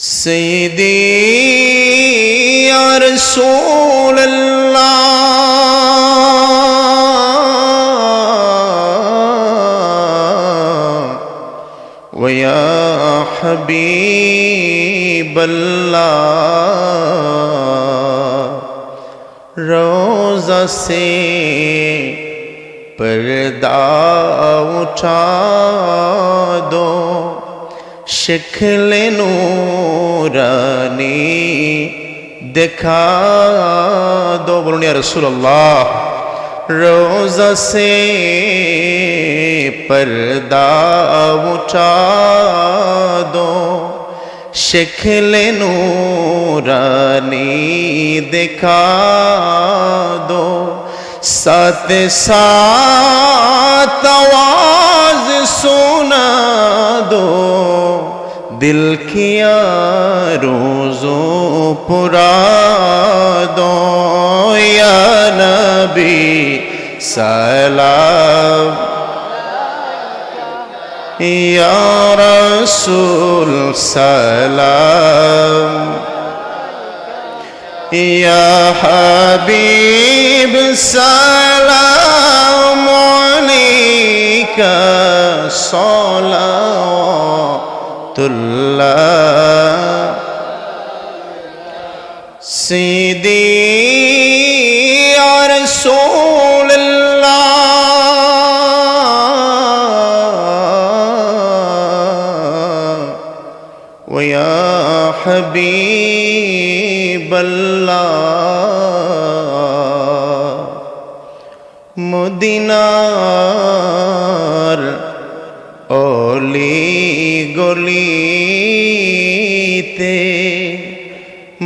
سیدی یا رسول اللہ و یا حبیب اللہ روزہ سے پردہ اٹھا دو شکل نورانی دکھا دو بولو یا رسول اللہ روزہ سے پردہ اٹھا دو شکل نورانی دکھا دو साथ साथ आवाज सुना दो दिल किया रोजों पुरा दो या नबी सलाम या रसूल सलाम يا حبيب سلام عليك صلوات الله. سيدي يا رسول الله. ويا হাবিব মদিনার অলি গলিতে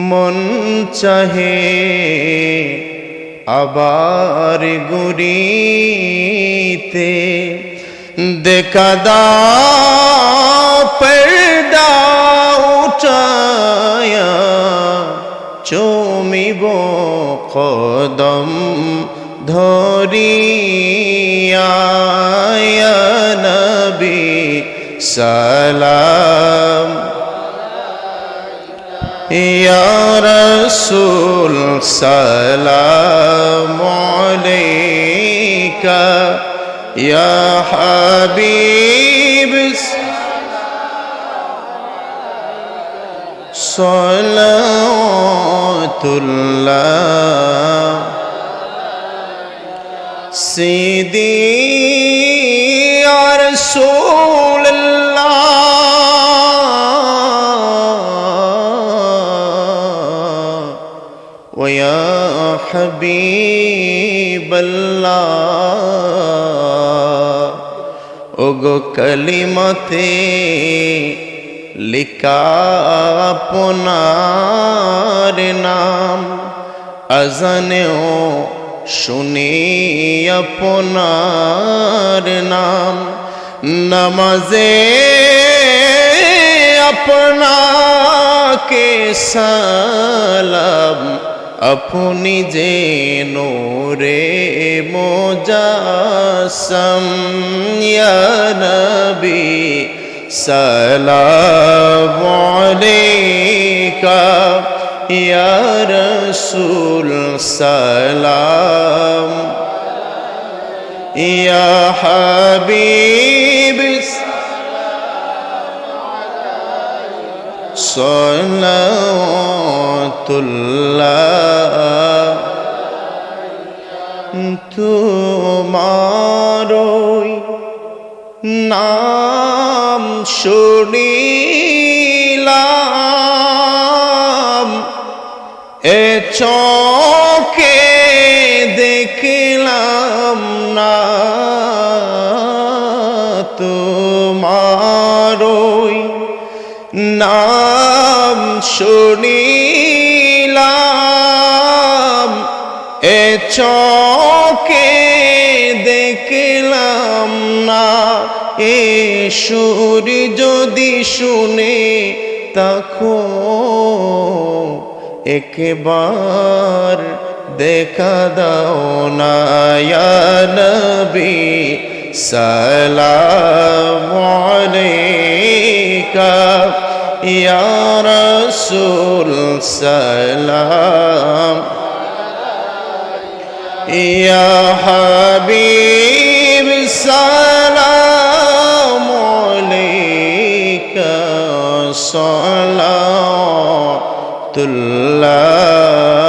মন চাহে আবার গুরিতে দেখা দা নবী সালাম ইয়া রসুল সালাম আলাইকা ইয়া হাবিব صلوات الله سيدي يا رسول الله ويا حبيب الله ওগো কলিমতে লিখা আপনার নাম আজানেও শুনি আপনার নাম। নমাজে আপনাকে সালাম। আপনি যে নোরে মোজাসম নবী সালাম আলাইকা। ইয়া রাসূল সালাম। ইয়া হাবিব সলাতুল্লাহ তোমারই নাম শুনিলাম। চোখে দেখলাম না তোমারই নাম শুনিলাম। এ চোখে দেখলাম না, এ সুর যদি শুনে তখো একবার দেখা দাও নবী সালাম আলাইকা। ইয়া রসুল সালাম। ইয়া হাবিব সালাম আলাইকা। সালাতুল্লাহ